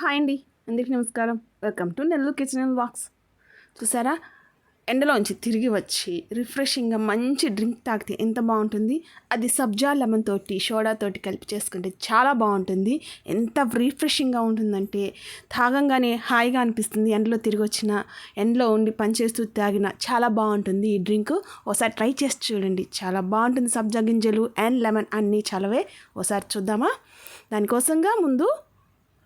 Hi అండి అందరికీ నమస్కారం. Welcome to Nellore kitchen and walks. చూసారా? ఎండలోంచి తిరిగి వచ్చి రిఫ్రెషింగ్గా మంచి డ్రింక్ తాగితే ఎంత బాగుంటుంది? అది సబ్జా లెమన్ తోటి సోడా తోటి కలిపి చేసుకుంటే చాలా బాగుంటుంది. ఎంత రిఫ్రెషింగ్గా ఉంటుందంటే తాగంగానే హాయిగా అనిపిస్తుంది. ఎండలో తిరిగి వచ్చిన ఎండలో ఉండి పనిచేస్తూ తాగిన చాలా బాగుంటుంది ఈ డ్రింక్. ఒకసారి ట్రై చేసి చూడండి. చాలా బాగుంటుంది సబ్జా గింజలు అండ్ లెమన్ అన్నీ చాలావే. ఒకసారి చూద్దామా? దానికోసంగా ముందు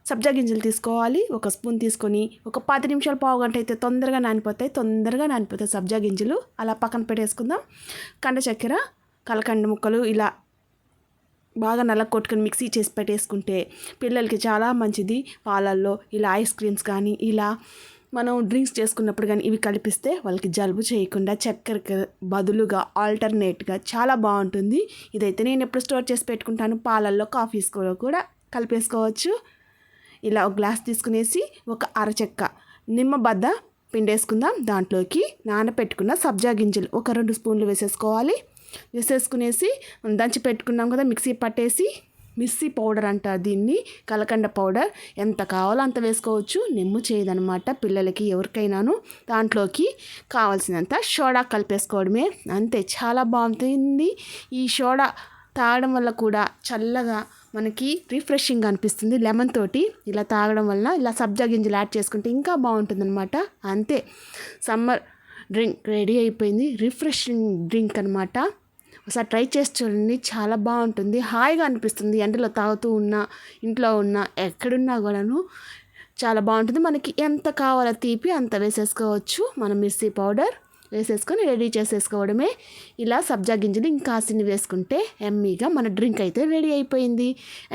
సబ్జా గింజలు తీసుకోవాలి. ఒక స్పూన్ తీసుకొని ఒక పది నిమిషాలు పావు గంట అయితే తొందరగా నానిపోతాయి. తొందరగా నానిపోతాయి సబ్జా గింజలు. అలా పక్కన పెట్టేసుకుందాం. కండ చక్కెర కలకండ ముక్కలు ఇలా బాగా నల్ల కొట్టుకొని మిక్సీ చేసి పెట్టేసుకుంటే పిల్లలకి చాలా మంచిది. పాలల్లో ఇలా ఐస్ క్రీమ్స్ కానీ ఇలా మనం డ్రింక్స్ చేసుకున్నప్పుడు కానీ ఇవి కలిపిస్తే వాళ్ళకి జలుబు చేయకుండా చక్కెరకి బదులుగా ఆల్టర్నేట్గా చాలా బాగుంటుంది. ఇదైతే నేను ఎప్పుడు స్టోర్ చేసి పెట్టుకుంటాను. పాలల్లో కాఫీస్ కూడా కలిపేసుకోవచ్చు. ఇలా ఒక గ్లాస్ తీసుకునేసి ఒక అరచెక్క నిమ్మ బద్ద పిండేసుకుందాం. దాంట్లోకి నానపెట్టుకున్న సబ్జా గింజలు ఒక రెండు స్పూన్లు వేసేసుకోవాలి. వేసేసుకునేసి దంచి పెట్టుకున్నాం కదా మిక్సీ పట్టేసి. మిక్సీ పౌడర్ అంటారు దీన్ని కలకండ పౌడర్. ఎంత కావాలో అంత వేసుకోవచ్చు. నిమ్ము చేయదనమాట పిల్లలకి ఎవరికైనాను. దాంట్లోకి కావాల్సినంత సోడా కలిపేసుకోవడమే. అంతే చాలా బాగుంటుంది. ఈ సోడా తాగడం వల్ల కూడా చల్లగా మనకి రిఫ్రెషింగ్ అనిపిస్తుంది. లెమన్ తోటి ఇలా తాగడం వలన ఇలా సబ్జా గింజలు యాడ్ చేసుకుంటే ఇంకా బాగుంటుంది అనమాట అంతే. సమ్మర్ డ్రింక్ రెడీ అయిపోయింది. రిఫ్రెషింగ్ డ్రింక్ అనమాట ఒకసారి ట్రై చేసి చూడండి. చాలా బాగుంటుంది. హాయిగా అనిపిస్తుంది. ఎండలో తాగుతూ ఉన్నా ఇంట్లో ఉన్నా ఎక్కడున్నా కూడాను చాలా బాగుంటుంది. మనకి ఎంత కావాలో తీపి అంత వేసేసుకోవచ్చు. మనం మిర్చి పౌడర్ వేసేసుకొని రెడీ చేసేసుకోవడమే. ఇలా సబ్జా గింజలు ఇంకాసిని వేసుకుంటే ఎమ్మీగా మన డ్రింక్ అయితే రెడీ అయిపోయింది.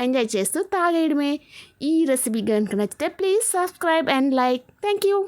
ఎంజాయ్ చేస్తూ తాగేయడమే. ఈ రెసిపీ కనుక నచ్చితే please subscribe and like. Thank you